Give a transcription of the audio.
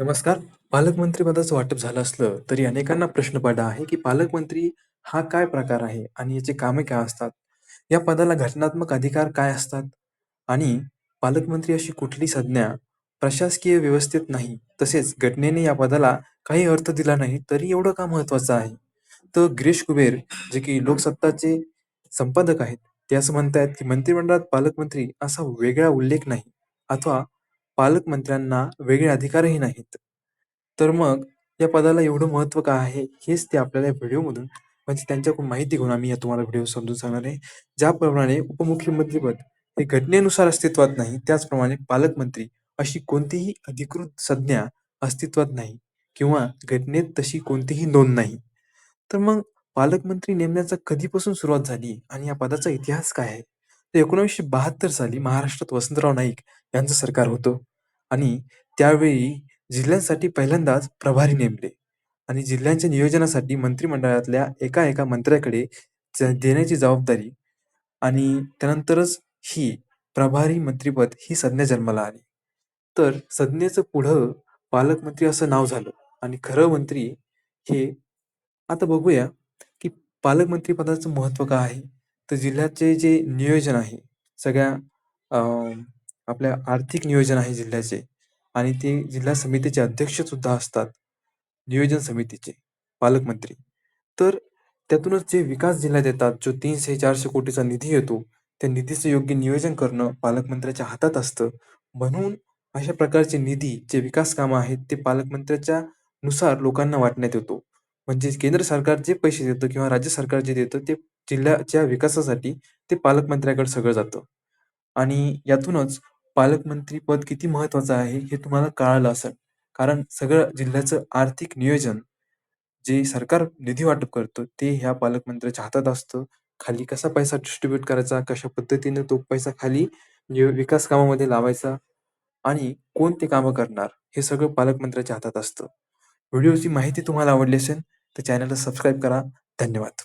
नमस्कार. पालकमंत्री पदाचं वाटप झालं असलं, तरी अनेकांना प्रश्न पडला आहे, की पालकमंत्री हा काय प्रकार आहे आणि याची कामे काय असतात? या पदाला घटनात्मक अधिकार काय असतात? आणि पालकमंत्री अशी कुठली संज्ञा प्रशासकीय व्यवस्थेत नाही. तसेच घटनेने या पदाला काही अर्थ दिला नाही, तरी एवढं का महत्त्वाचं आहे? तर गिरीश कुबेर जे की लोकसत्ताचे संपादक आहेत, ते असं म्हणतायत, की मंत्रिमंडळात पालकमंत्री असा वेगळा उल्लेख नाही अथवा पालकमंत्र्यांना वेगळे अधिकारही नाहीत. तर मग या पदाला एवढं महत्त्व का आहे? हेच ते आपल्याला या व्हिडिओमधून म्हणजे त्यांच्याकडून माहिती घेऊन आम्ही तुम्हाला व्हिडिओ समजून सांगणार आहे. ज्याप्रमाणे उपमुख्यमंत्रीपद हे घटनेनुसार अस्तित्वात नाही, त्याचप्रमाणे पालकमंत्री अशी कोणतीही अधिकृत संज्ञा अस्तित्वात नाही किंवा घटनेत तशी कोणतीही नोंद नाही. तर मग पालकमंत्री नेमण्याचा कधीपासून सुरुवात झाली आणि या पदाचा इतिहास काय आहे? तर 1972 साली महाराष्ट्रात वसंतराव नाईक यांचं सरकार होतं आणि त्यावेळी जिल्ह्यांसाठी पहिल्यांदाच प्रभारी नेमले आणि जिल्ह्यांच्या नियोजनासाठी मंत्रिमंडळातल्या एका एका मंत्र्याकडे ज- देण्याची जबाबदारी आणि त्यानंतरच ही प्रभारी मंत्रीपद ही संज्ञा जन्माला आली. तर संज्ञेचं पुढं पालकमंत्री असं नाव झालं आणि खरं मंत्री हे आता बघूया, की पालकमंत्री पदाचं महत्त्व काय आहे? तर जिल्ह्याचे जे नियोजन आहे, सगळ्या अ, आपल्या आर्थिक नियोजन आहे जिल्ह्याचे आणि ते जिल्हा समितीचे अध्यक्ष सुद्धा असतात, नियोजन समितीचे, पालकमंत्री. तर त्यातूनच जे विकास जिल्ह्यात येतात, जो तीनशे चारशे कोटीचा निधी येतो, त्या निधीचं योग्य नियोजन करणं पालकमंत्र्याच्या हातात असतं. म्हणून अशा प्रकारचे निधी, जे विकास कामं आहेत, ते पालकमंत्र्याच्या नुसार लोकांना वाटण्यात येतो. म्हणजे केंद्र सरकार जे पैसे देतं किंवा राज्य सरकार जे देतं, ते जिल्ह्याच्या विकासासाठी ते पालकमंत्र्याकडे सगळं जातं. आणि यातूनच पालकमंत्री पद किती महत्त्वाचं आहे, हे तुम्हाला कळालं असेल. कारण सगळं जिल्ह्याचं आर्थिक नियोजन जे सरकार निधी वाटप करतं, ते ह्या पालकमंत्र्याच्या हातात असतं. खाली कसा पैसा डिस्ट्रिब्यूट करायचा, कशा पद्धतीने तो पैसा खाली म्हणजे विकास कामामध्ये लावायचा आणि कोण ते कामं करणार, हे सगळं पालकमंत्र्याच्या हातात असतं. व्हिडिओची माहिती तुम्हाला आवडली असेल, तर चॅनलला सबस्क्राईब करा. धन्यवाद.